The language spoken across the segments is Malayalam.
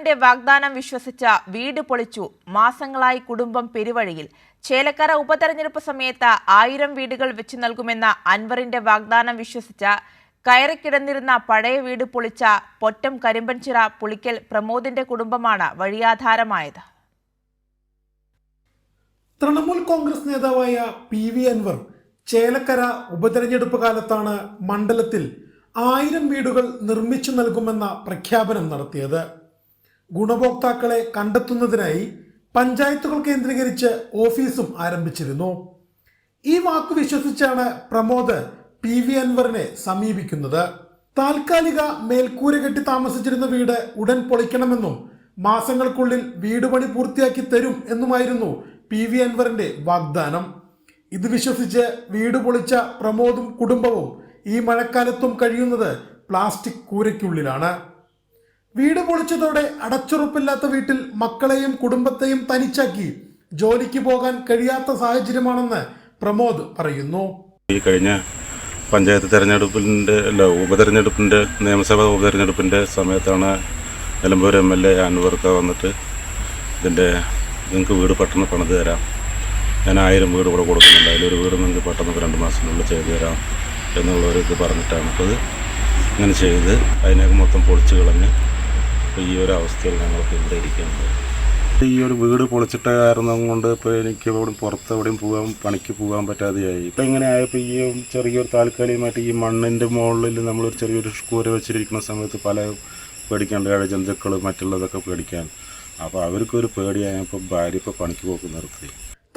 അൻവറിന്റെ വാഗ്ദാനം വിശ്വസിച്ച വീട് പൊളിച്ചു മാസങ്ങളായി കുടുംബം പെരുവഴിയിൽ. ചേലക്കര ഉപതെരഞ്ഞെടുപ്പ് സമയത്ത് ആയിരം വീടുകൾ വെച്ചു നൽകുമെന്ന അൻവറിന്റെ വാഗ്ദാനം വിശ്വസിച്ച കയറിക്കിടന്നിരുന്ന പഴയ വീട് പൊളിച്ച പൊറ്റം കരിമ്പൻചിറ പുളിക്കൽ പ്രമോദിന്റെ കുടുംബമാണ് വഴിയാധാരമായത്. തൃണമൂൽ കോൺഗ്രസ് നേതാവായ പി വി അൻവർ ചേലക്കര ഉപതെരഞ്ഞെടുപ്പ് കാലത്താണ് മണ്ഡലത്തിൽ ആയിരം വീടുകൾ നിർമ്മിച്ചു നൽകുമെന്ന പ്രഖ്യാപനം നടത്തിയത്. ഗുണഭോക്താക്കളെ കണ്ടെത്തുന്നതിനായി പഞ്ചായത്തുകൾ കേന്ദ്രീകരിച്ച് ഓഫീസും ആരംഭിച്ചിരുന്നു. ഈ വാക്ക് വിശ്വസിച്ചാണ് പ്രമോദ് പി വി അൻവറിനെ സമീപിക്കുന്നത്. താൽക്കാലിക മേൽക്കൂര കെട്ടി താമസിച്ചിരുന്ന വീട് ഉടൻ പൊളിക്കണമെന്നും മാസങ്ങൾക്കുള്ളിൽ വീട് പണി പൂർത്തിയാക്കി തരും എന്നുമായിരുന്നു പി വി അൻവറിന്റെ വാഗ്ദാനം. ഇത് വിശ്വസിച്ച് വീട് പൊളിച്ച പ്രമോദും കുടുംബവും ഈ മഴക്കാലത്തും കഴിയുന്നത് പ്ലാസ്റ്റിക് കൂരയ്ക്കുള്ളിലാണ്. വീട് പൊളിച്ചതോടെ അടച്ചുറപ്പില്ലാത്ത വീട്ടിൽ മക്കളെയും കുടുംബത്തെയും തനിച്ചാക്കി ജോലിക്ക് പോകാൻ കഴിയാത്ത സാഹചര്യമാണെന്ന് പ്രമോദ് പറയുന്നു. ഈ കഴിഞ്ഞ പഞ്ചായത്ത് തെരഞ്ഞെടുപ്പിന്റെ അല്ല ഉപതെരഞ്ഞെടുപ്പിന്റെ നിയമസഭാ ഉപതെരഞ്ഞെടുപ്പിന്റെ സമയത്താണ് നിലമ്പൂർ എം എൽ എ അൻവർക്ക വന്നിട്ട് ഇതിന്റെ നിങ്ങൾക്ക് വീട് പെട്ടെന്ന് പണിത് തരാം. ഞാൻ ആയിരം വീട് ഇവിടെ കൊടുക്കുന്നുണ്ട്. അതിലൊരു വീട് നിങ്ങൾക്ക് പെട്ടെന്ന് രണ്ട് മാസത്തിനുള്ളിൽ ചെയ്തു തരാം എന്നുള്ളൊരു ഇത് പറഞ്ഞിട്ടാണ്. അപ്പോൾ ഇങ്ങനെ ചെയ്ത് അതിനൊക്കെ മൊത്തം പൊളിച്ച് കളഞ്ഞ് ഇപ്പോൾ ഈ ഒരു അവസ്ഥയിൽ ഞങ്ങൾക്ക് ഇവിടെ ഇരിക്കുന്നത്. ഈ ഒരു വീട് പൊളിച്ചിട്ട കാരണം കൊണ്ട് ഇപ്പോൾ എനിക്ക് എവിടെയും പുറത്ത് എവിടെയും പോകാൻ പണിക്ക് പോകാൻ പറ്റാതെയായി. ഇപ്പം ഇങ്ങനെ ആയപ്പോൾ ഈ ചെറിയൊരു താൽക്കാലികമായിട്ട് ഈ മണ്ണിന്റെ മുകളിൽ നമ്മളൊരു ചെറിയൊരു കൂര വെച്ചിരിക്കുന്ന സമയത്ത് പല പേടിക്കേണ്ട ഇഴജന്തുക്കൾ മറ്റുള്ളതൊക്കെ പേടിക്കാൻ. അപ്പോൾ അവർക്കൊരു പേടിയായപ്പോൾ ഭാര്യ ഇപ്പോൾ പണിക്ക് പോക്ക് നിർത്തി.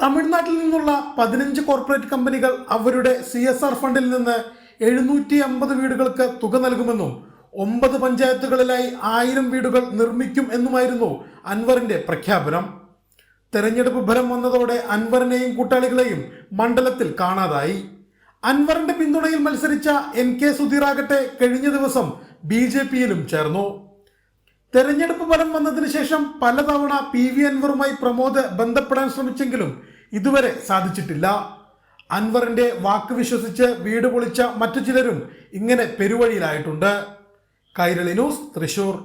തമിഴ്നാട്ടിൽ നിന്നുള്ള പതിനഞ്ച് കോർപ്പറേറ്റ് കമ്പനികൾ അവരുടെ സി എസ് ആർ ഫണ്ടിൽ നിന്ന് എഴുന്നൂറ്റി അമ്പത് വീടുകൾക്ക് തുക നൽകുമെന്നും ഒമ്പത് പഞ്ചായത്തുകളിലായി ആയിരം വീടുകൾ നിർമ്മിക്കും എന്നുമായിരുന്നു അൻവറിന്റെ പ്രഖ്യാപനം. തെരഞ്ഞെടുപ്പ് ഫലം വന്നതോടെ അൻവറിനെയും കൂട്ടാളികളെയും മണ്ഡലത്തിൽ കാണാതായി. അൻവറിന്റെ പിന്തുണയിൽ മത്സരിച്ച എൻ കെ സുധീറാകട്ടെ കഴിഞ്ഞ ദിവസം ബി ജെ പിയിലും ചേർന്നു. തെരഞ്ഞെടുപ്പ് ഫലം വന്നതിന് ശേഷം പലതവണ പി വി അൻവറുമായി പ്രമോദ് ബന്ധപ്പെടാൻ ശ്രമിച്ചെങ്കിലും ഇതുവരെ സാധിച്ചിട്ടില്ല. അൻവറിന്റെ വാക്ക് വിശ്വസിച്ച് വീട് പൊളിച്ച മറ്റു ചിലരും ഇങ്ങനെ പെരുവഴിയിലായിട്ടുണ്ട്. കൈരളി ന്യൂസ് തൃശൂർ